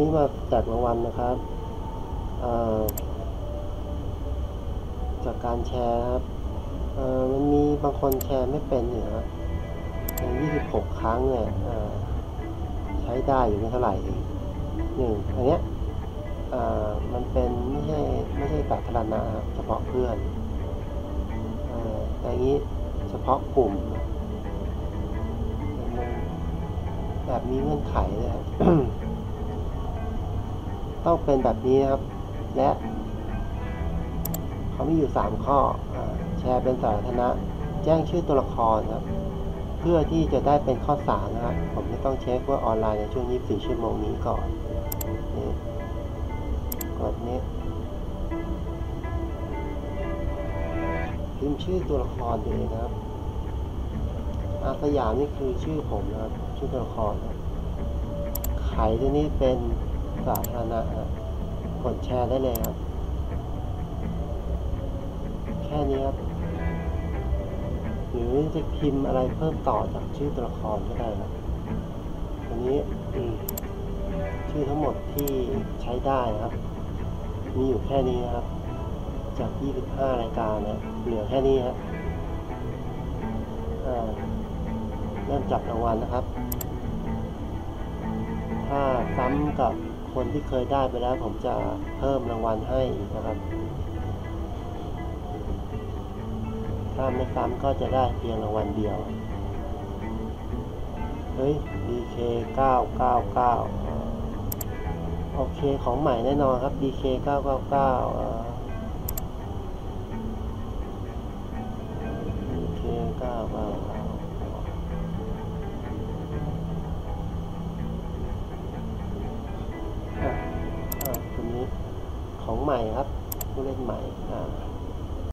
นี้มาแจกรางวัลนะครับจากการแชร์ครับมันมีบางคนแชร์ไม่เป็นเนี่ยครับ26 ครั้งเนี่ยใช้ได้อยู่ไม่เท่าไหร่หนึ่งอันเนี้ยมันเป็นไม่ใช่ไม่ใช่สาธารณะครับเฉพาะเพื่อนอ่อแต่อันนี้เฉพาะกลุ่มแบบมีเงื่อนไขเลยครับ ต้องเป็นแบบนี้นะครับ และเขามีอยู่ 3 ข้ออแชร์เป็นสาธารณะ แจ้งชื่อตัวละครครับ เพื่อที่จะได้เป็นข้อสามนะครับ ผมจะต้องเช็คว่าออนไลน์ในช่วง 24 ชั่วโมงนี้ก่อนนี่กดนี้พิมพ์ชื่อตัวละครเองนะครับ อาสยามนี่คือชื่อผมนะครับ ชื่อตัวละครไขตัวนี้เป็น สาธารณะครับกดแชร์ได้เลยครับ แค่นี้ครับ หรือจะพิมพ์อะไรเพิ่มต่อจากชื่อตัวละครก็ได้ครับอันนี้อืมชื่อทั้งหมดที่ใช้ได้นะครับ มีอยู่แค่นี้นะครับ จาก 25 รายการนะเหลือแค่นี้ครับเริ่มจับรางวัลนะครับ ถ้าซ้ำกับ คนที่เคยได้ไปแล้ว ผมจะเพิ่มรางวัลให้นะครับถ้าไม่ซ้ำก็จะได้เพียงรางวัลเดียว เฮ้ย DK 999 โอเค ของใหม่แน่นอนครับ DK 999 ของใหม่ครับผู้เล่นใหม่อ่า